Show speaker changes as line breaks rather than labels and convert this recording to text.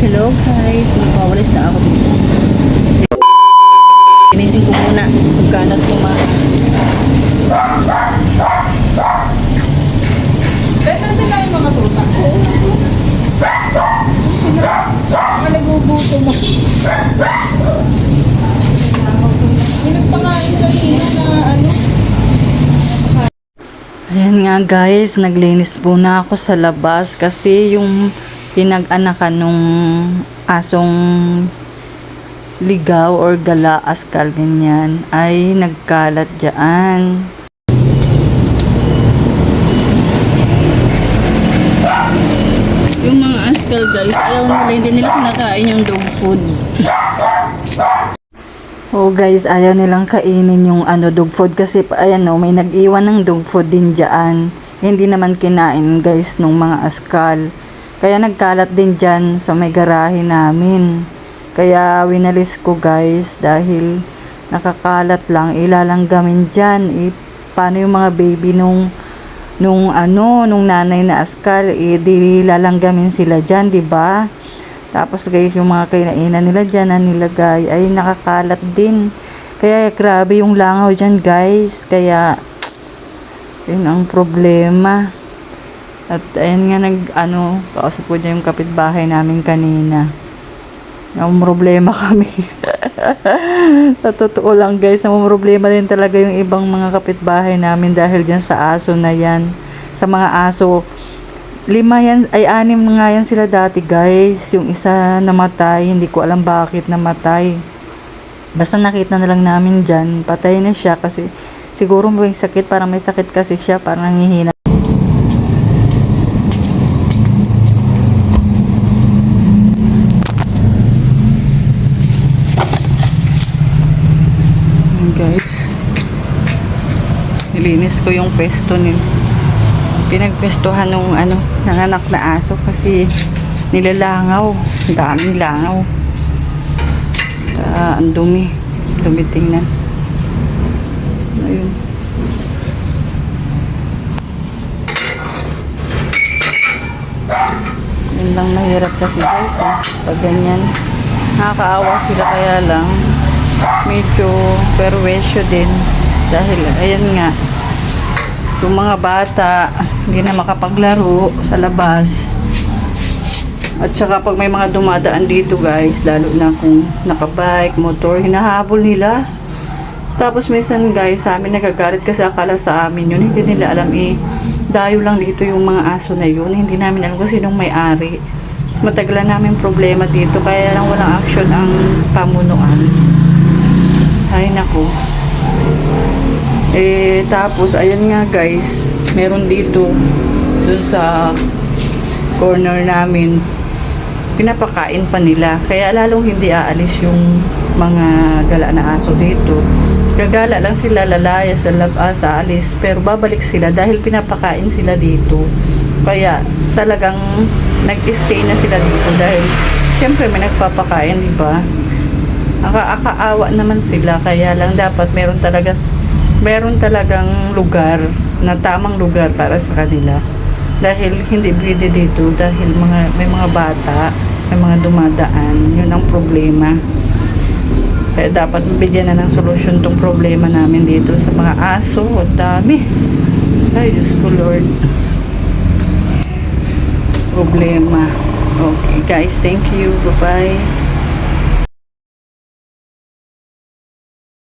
hello guys. Magpawalis na ako dito. Ginising ko muna kung kanat tumakas.
Kahit natin lang yung mga tuta. Mga nagubuto mo. May nagpakain kanina na ano.
Ayan nga guys, naglinis po na ako sa labas kasi yung pinag-anakan nung asong ligaw or gala askal ganyan ay nagkalat dyan. Yung mga askal guys, ayaw nila, hindi nila kinakain yung dog food. Oh guys, ayaw nilang kainin yung ano dog food kasi ayan no, may nag-iwan ng dog food din diyan. Hindi naman kinain guys nung mga askal. Kaya nagkalat din diyan sa may garahe namin. Kaya winalis ko guys dahil nakakalat lang ilalanggamin diyan. Eh, paano yung mga baby nung nung ano, nung nanay na askal, eh, di lalanggamin sila diyan, 'di ba? Tapos guys, yung mga kinainan nila dyan na nilagay ay nakakalat din. Kaya grabe yung langaw dyan guys. Kaya yun ang problema. At ayun nga nag ano, kausap ko dyan yung kapitbahay namin kanina. Yung problema kami. sa totoo lang guys, ang problema din talaga yung ibang mga kapitbahay namin dahil dyan sa aso na yan. Sa mga aso, lima yan, ay anim nga yan sila dati guys. Yung isa namatay, hindi ko alam bakit namatay. Basta nakita na lang namin dyan, patay na siya kasi siguro may sakit, parang may sakit kasi siya, parang nanghihina. Ayan, guys nilinis ko yung pesto ni pinagpestuhan nung ano nanganak na aso kasi nilalangaw ang daming langaw. Ah, ang dumi dumi tingnan. Ayun. Yun lang mahirap kasi guys eh. pag ganyan. Nakakaawa sila kaya lang. Medyo perwesyo din dahil ayan nga yung mga bata hindi na makapaglaro sa labas. At saka pag may mga dumadaan dito guys lalo na kung nakabike, motor hinahabol nila. Tapos minsan guys sa amin nagagalit kasi akala sa amin yun. Hindi nila alam eh dayo lang dito yung mga aso na yun. Hindi namin alam kung sinong may-ari. Matagalan namin problema dito kaya lang walang action ang pamunuan. Ay nako eh, tapos, ayan nga guys, meron dito, dun sa corner namin, pinapakain pa nila. Kaya lalong hindi aalis yung mga gala na aso dito. Gagala lang sila, lalaya sa lab, ah, sa alis, pero babalik sila dahil pinapakain sila dito. Kaya talagang nag-stay na sila dito dahil syempre may nagpapakain, di ba? Aka-akaawa naman sila, kaya lang dapat meron talaga meron talagang lugar na tamang lugar para sa kanila. Dahil hindi pwede dito dahil mga may mga bata may mga dumadaan. Yun ang problema. Kaya dapat bigyan na ng solusyon tong problema namin dito sa mga aso ang dami. Ay Diyos ko Lord. Problema. Okay guys thank you. Bye bye